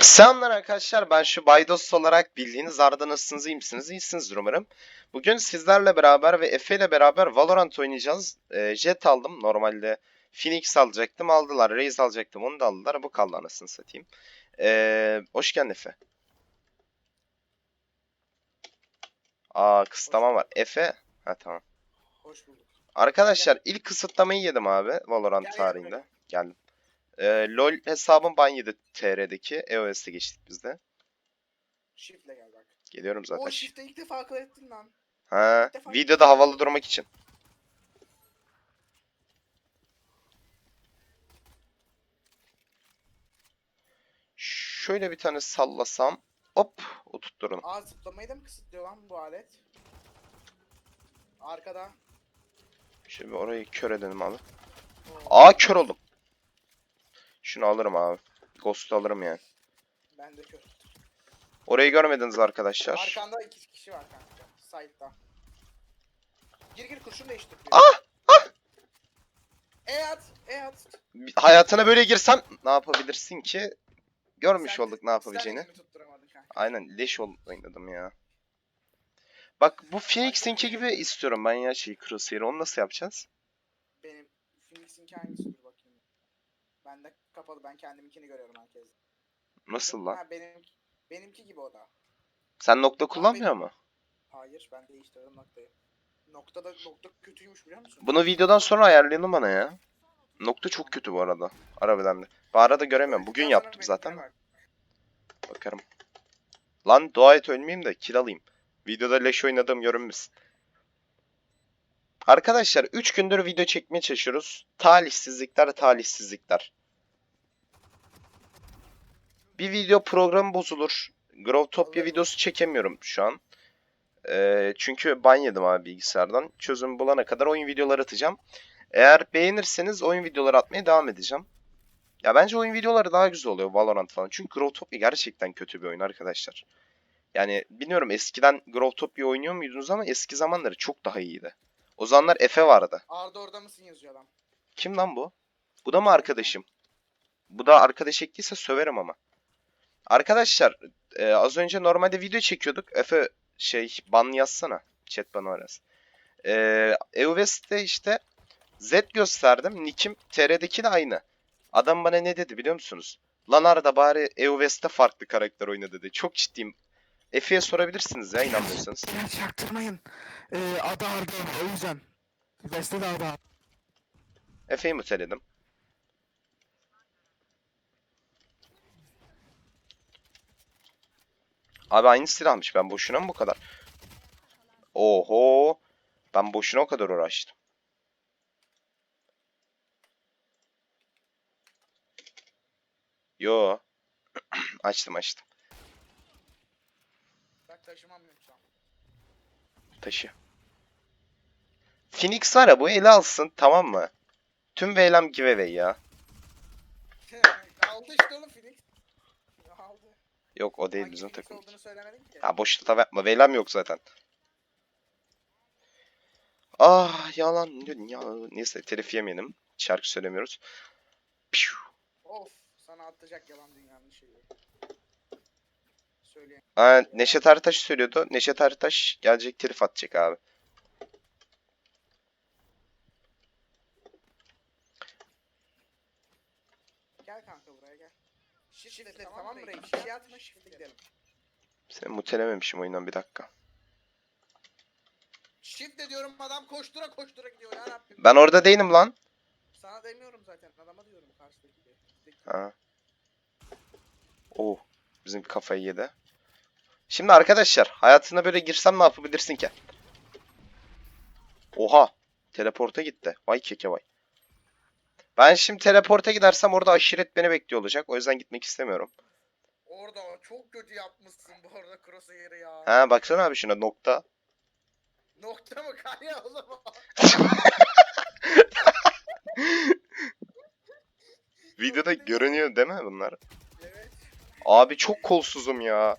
Selamlar arkadaşlar ben şu Baydos olarak bildiğiniz Arda nasılsınız iyi misiniz iyisinizdir umarım. Bugün sizlerle beraber ve Efe ile beraber Valorant oynayacağız. Ee, Jet aldım normalde Phoenix alacaktım aldılar Raze alacaktım onu da aldılar bu kaldı anasını satayım. Ee, hoş geldin Efe. Aa kısıtlama var Efe. Ha tamam. Hoş bulduk. Arkadaşlar ilk kısıtlamayı yedim abi Valorant tarihinde. Geldim. Ee, LoL hesabım ban yedi TR'deki. EOS'e geçtik biz de. Shift'le gel bak. Geliyorum zaten. O shift'e ilk defa akıl ettin lan. Ha, İlk defa- videoda havalı durmak için. Şöyle bir tane sallasam. Hop, oturtturun. Aa zıplamayı da mı kısıtlıyor lan bu alet? Arkada. Şimdi orayı kör edelim abi. Oo, Aa kör oldum. Şunu alırım abi. Ghost'u alırım yani. Ben de kör. Orayı görmediniz arkadaşlar. Arkanda iki kişi var kanka. Side'da. Gir gir kurşun değiştir. Ah! E at. E at. Bir- Hayatına böyle girsen ne yapabilirsin ki? Görmüş Sen- olduk ne yapabileceğini. Sen elimi tutturamadın kanka. Aynen leş ol oynadım ya. Bak bu Phoenix'inki gibi istiyorum ben ya şey Crosshair onu nasıl yapacağız? Benim Phoenix'inki hangisi dur kapalı ben kendiminkini görüyorum herkes. Nasıl lan? Ha, benim, benimki gibi o da. Sen nokta kullanmıyor mu? Hayır ben değiştirdim noktayı. Noktada nokta kötüymüş biliyor musun? Bunu videodan sonra ayarlayalım bana ya. Nokta çok kötü bu arada. Harbiden de. Bu arada göremiyorum. Bugün yaptım zaten. Bakarım. Lan dua et ölmeyeyim de kill alayım. Videoda leş oynadığım görünmesin. Arkadaşlar 3 gündür video çekmeye çalışıyoruz. Talihsizlikler talihsizlikler. Bir video programı bozulur. Growtopia videosu çekemiyorum şu an. Ee, çünkü ban yedim abi bilgisayardan. Çözüm bulana kadar oyun videoları atacağım. Eğer beğenirseniz oyun videoları atmaya devam edeceğim. Ya bence oyun videoları daha güzel oluyor Valorant falan. Çünkü Growtopia gerçekten kötü bir oyun arkadaşlar. Yani bilmiyorum eskiden Growtopia oynuyor muydunuz ama eski zamanları çok daha iyiydi. O zamanlar Efe vardı. Arda orada mısın yazıyor adam. Kim lan bu? Bu da mı arkadaşım? Bu da arkadaş ekliyse söverim ama. Arkadaşlar e, az önce normalde video çekiyorduk. Efe şey ban yazsana. Chat bana öğrensin. E, EUVES'te işte Z gösterdim. Nick'im TR'deki de aynı. Adam bana ne dedi biliyor musunuz? Lan Arda bari EUVES'te farklı karakter oyna dedi. Çok ciddiyim. Efe'ye sorabilirsiniz ya inanmıyorsanız. Ya çaktırmayın. Ee, adı Arda o yüzden. Beste de Arda. Efe'yi muteledim. Abi aynı silahmış. Ben boşuna mı bu kadar? Oho. Ben boşuna o kadar uğraştım. Yo. açtım açtım. Bak taşımamıyorum şu an. Taşı. Phoenix var ya bu ele alsın tamam mı? Tüm VLM giveaway ya. Aldı işte oğlum. Yok o değil Hangi bizim takım. olduğunu söylemedin ki. Ha boş tava yapma. VLM yok zaten. Ah yalan ya neyse telif yemeyelim. Şarkı söylemiyoruz. Piu. Of sana atacak yalan dünyanın şeyi. Söyleyeyim. Aa, Neşet Ertaş söylüyordu. Neşet Ertaş gelecek telif atacak abi. Gel kanka buraya gel. Shift'le tamam buraya. Bir şey atma shift'le gidelim. Seni mutelememişim oyundan bir dakika. Shift'le diyorum adam koştura koştura gidiyor ya Rabbim. Ben orada değilim lan. Sana demiyorum zaten adama diyorum karşıdaki de. Ha. Oh. Bizim kafayı yedi. Şimdi arkadaşlar hayatına böyle girsem ne yapabilirsin ki? Oha. Teleporta gitti. Vay keke vay. Ben şimdi teleporta gidersem orada aşiret beni bekliyor olacak. O yüzden gitmek istemiyorum. Orada çok kötü yapmışsın bu arada crosshair'ı ya. Ha baksana abi şuna nokta. Nokta mı kaya o zaman? Videoda görünüyor değil mi bunlar? Evet. Abi çok kolsuzum ya.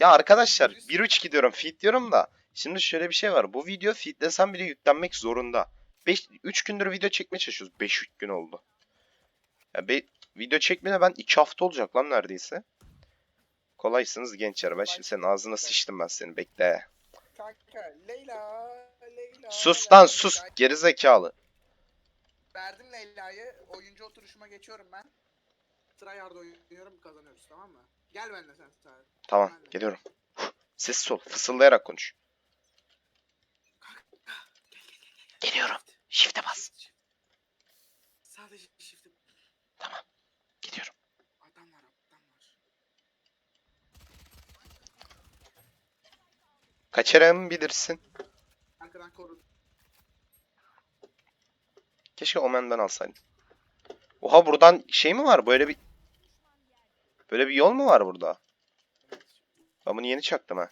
Ya arkadaşlar 1-3 gidiyorum feed diyorum da. Şimdi şöyle bir şey var. Bu video feedlesem bile yüklenmek zorunda. 5 3 gündür video çekmeye çalışıyoruz. 5 gün oldu. Ya be, video çekmene ben 2 hafta olacak lan neredeyse. Kolaysınız gençler. Ben şimdi senin ağzına sıçtım ben seni. Bekle. Kanka Leyla Leyla. Sus Leyla, lan sus. Leyla. Geri zekalı. Verdim Leyla'yı. Oyuncu oturuşuma geçiyorum ben. Tryhard oynuyorum kazanıyoruz tamam mı? Gel benimle sen Tryhard. Tamam Ben geliyorum. Sessiz ol. Fısıldayarak konuş. Geliyorum. Shift'e bas. Sadece shift'e Gidiyorum. adam var adam var. Kaçarım bilirsin. Arkadan koru. Keşke Omen'den alsaydım. Oha buradan şey mi var? Böyle bir Böyle bir yol mu var burada? Ben bunu yeni çaktım ha.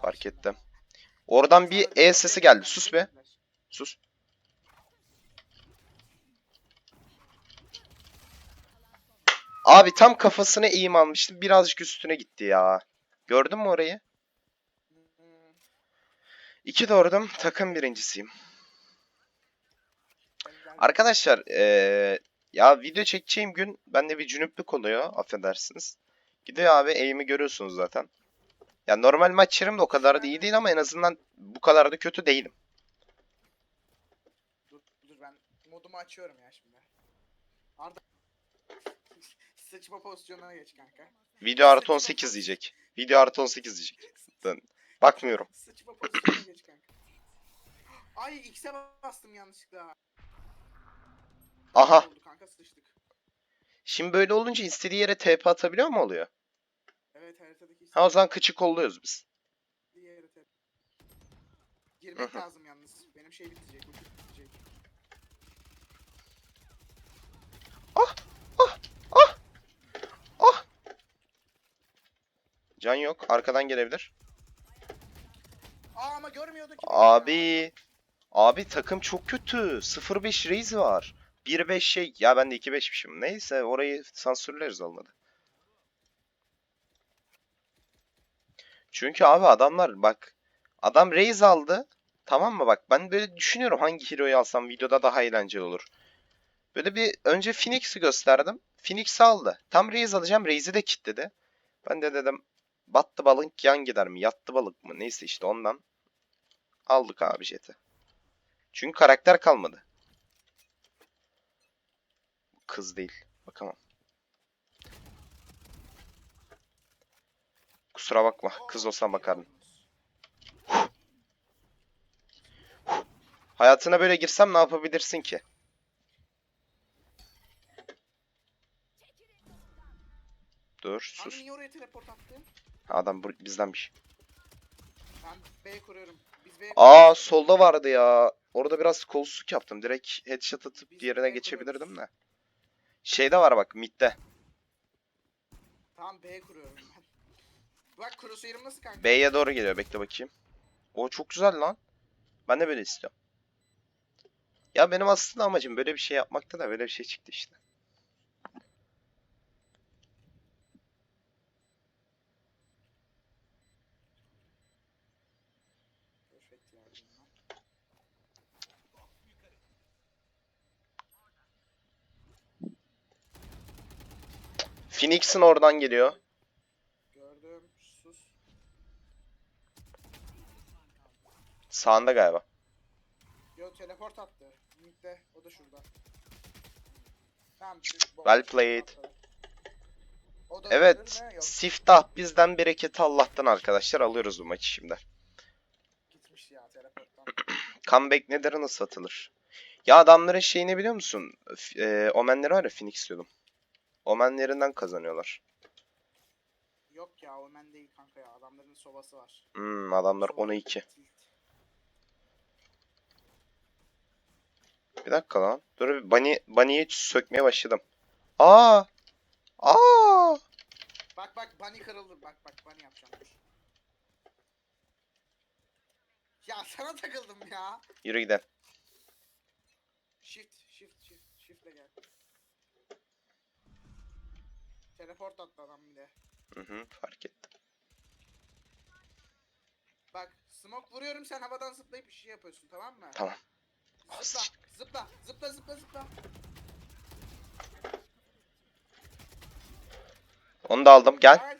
Fark ettim. Oradan bir E sesi geldi. Sus be. Sus. Abi tam kafasına eğim almıştım. Birazcık üstüne gitti ya. Gördün mü orayı? İki doğurdum. Takım birincisiyim. Arkadaşlar eee, ya video çekeceğim gün bende bir cünüplük oluyor. Affedersiniz. Gidiyor abi eğimi görüyorsunuz zaten. Ya normal maçlarım da o kadar da iyi değil ama en azından bu kadar da kötü değilim. Dur, dur ben modumu açıyorum ya şimdi. Arda sıçma pozisyonuna geç kanka. Video artı 18 diyecek. Video artı 18 diyecek. Bakmıyorum. Sıçma pozisyonuna geç kanka. Ay X'e bastım yanlışlıkla. Aha. Kanka sıçtık. Şimdi böyle olunca istediği yere TP atabiliyor mu oluyor? Evet haritadaki Ha o zaman kıçı kolluyoruz biz. yere tep. Girmek Hı hı. lazım yalnız. Benim şey bitecek, uçuk bitecek. Can yok. Arkadan gelebilir. Aa ama görmüyordu ki. Abi. Abi takım çok kötü. 0-5 Raze var. 1-5 şey. Ya ben de 2-5'mişim. Neyse orayı sansürleriz olmadı. Çünkü abi adamlar bak. Adam Raze aldı. Tamam mı bak ben böyle düşünüyorum hangi hero'yu alsam videoda daha eğlenceli olur. Böyle bir önce Phoenix'i gösterdim. Phoenix'i aldı. Tam Raze alacağım. Raze'i de kilitledi. Ben de dedim battı balık yan gider mi? Yattı balık mı? Neyse işte ondan aldık abi jeti. Çünkü karakter kalmadı. Kız değil. Bakamam. Kusura bakma. Kız olsam bakardım. Hayatına böyle girsem ne yapabilirsin ki? Dur Abi sus. niye oraya teleport attın? Adam bu- bizdenmiş. Ben B kuruyorum. Biz B Aa solda vardı ya. Orada biraz kolsuzluk yaptım. Direkt headshot atıp Biz diğerine B geçebilirdim de. Şeyde var bak midde. Tamam B kuruyorum. Bak crosshair'ım nasıl kanka? B'ye doğru geliyor. Bekle bakayım. O çok güzel lan. Ben de böyle istiyorum. Ya benim aslında amacım böyle bir şey yapmakta da böyle bir şey çıktı işte. Phoenix'in oradan geliyor. Sağında galiba. Yo teleport attı. Mid'de. O da şurada. Tamam. Well played. Evet. Siftah bizden bereket Allah'tan arkadaşlar. Alıyoruz bu maçı şimdi. Gitmiş ya teleporttan. Comeback nedir nasıl satılır? Ya adamların şeyini biliyor musun? E, Omenleri var ya Phoenix diyordum. Omenlerinden kazanıyorlar. Yok ya Omen değil kanka ya. Adamların sobası var. Hmm, adamlar 12. Bir dakika lan. Dur bir Bunny, Bunny'yi sökmeye başladım. Aa! Aa! Bak bak bunny kırıldı. Bak bak bunny yapacağım. Ya sana takıldım ya. Yürü gidelim. Shift shift shift shiftle gel. Teleport attı adam bir de. Hı hı, fark ettim. Bak smoke vuruyorum sen havadan zıplayıp bir şey yapıyorsun tamam mı? Tamam. Zıpla Zıpla, zıpla, zıpla, zıpla. Onu da aldım gel.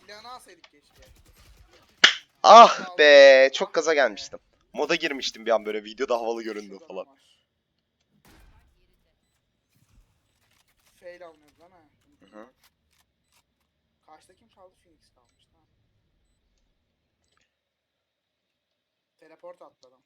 Silahını alsaydık keşke. Ah be çok gaza gelmiştim. Moda girmiştim bir an böyle videoda havalı göründü falan. var. Fail almıyoruz lan ha. Karşıda kim kaldı? Phoenix kalmış. Teleport atladım.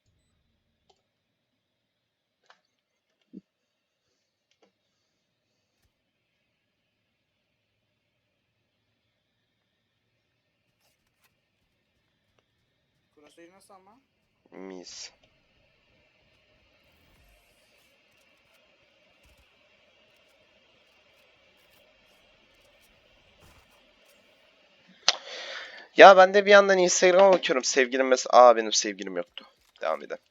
Crosshair nasıl ama? Mis. Ya ben de bir yandan Instagram'a bakıyorum. Sevgilim mesela... Aa benim sevgilim yoktu. Devam edelim.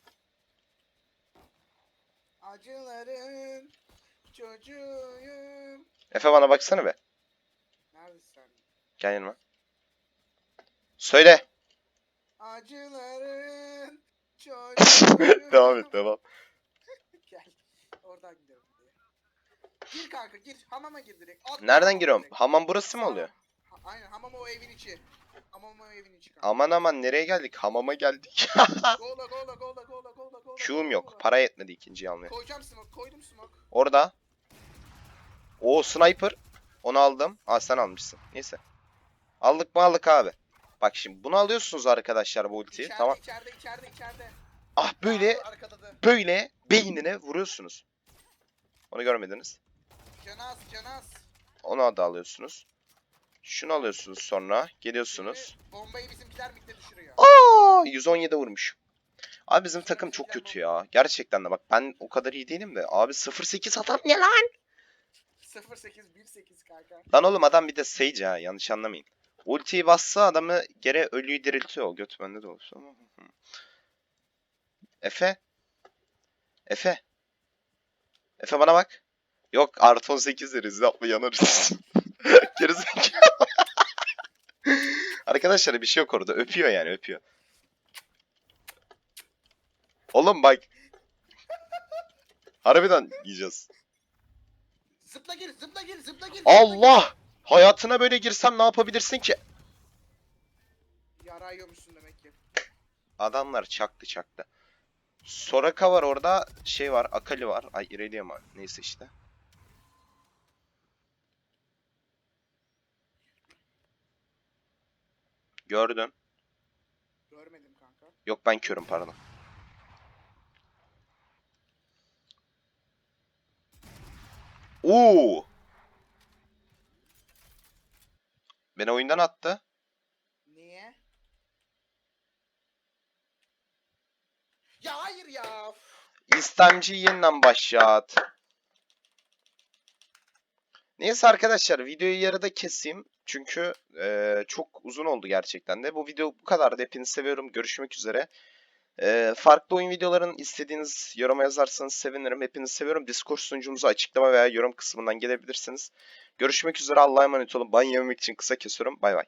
Acıların çocuğuyum. Efe bana baksana be. Neredesin sen? Gel yanıma. Söyle. Acıların çocuğuyum. devam et devam. Gel. Oradan gidiyorum. Gir kanka gir. Hamama gir direkt. At Nereden giriyorum? direkt. Hamam burası mı oluyor? Ha, aynen hamam o evin içi. Hamam o evin içi kanka. Aman aman nereye geldik? Hamama geldik. Gola gola gola gola gola gola. Q'um yok. Para yetmedi ikinciyi almaya. Koyacağım smoke. Koydum smoke. Orada. O sniper. Onu aldım. Aa sen almışsın. Neyse. Aldık mı aldık abi. Bak şimdi bunu alıyorsunuz arkadaşlar bu ultiyi. İçeride, Tamam. içeride içeride içeride. Ah böyle Aa, Arkada da. böyle beynine vuruyorsunuz. Onu görmediniz. Canaz canaz. Onu da alıyorsunuz. Şunu alıyorsunuz sonra. Geliyorsunuz. Şimdi bombayı bizimkiler birlikte düşürüyor. Aa 117 vurmuş. Abi bizim takım çok kötü ya. Gerçekten de bak ben o kadar iyi değilim de. Abi 08 adam ne lan? 08 18 kanka. Lan oğlum adam bir de Sage ha yanlış anlamayın. Ultiyi bassa adamı geri ölüyü diriltiyor. Göt bende de olsun. Efe? Efe? Efe bana bak. Yok artı 18 deriz yapma yanarız. Gerizekalı. Arkadaşlar bir şey yok orada. Öpüyor yani öpüyor. Oğlum bak. Harbiden yiyeceğiz. Zıpla gir zıpla gir zıpla gir. Allah! Hayatına böyle girsem ne yapabilirsin ki? Yara yiyormuşsun demek ki. Adamlar çaktı çaktı. Soraka var orada. Şey var. Akali var. Ay Irelia var. Neyse işte. Gördün. Görmedim kanka. Yok ben körüm pardon. Oo! Beni oyundan attı. Niye? Ya hayır ya. İstemci yeniden başlat. Neyse arkadaşlar videoyu yarıda keseyim. Çünkü eee, çok uzun oldu gerçekten de. Bu video bu kadardı. Hepinizi seviyorum. Görüşmek üzere. Eee, farklı oyun videoların istediğiniz yoruma yazarsanız sevinirim. Hepinizi seviyorum. Discord sunucumuza açıklama veya yorum kısmından gelebilirsiniz. Görüşmek üzere. Allah'a emanet olun. Ban yememek için kısa kesiyorum. Bay bay.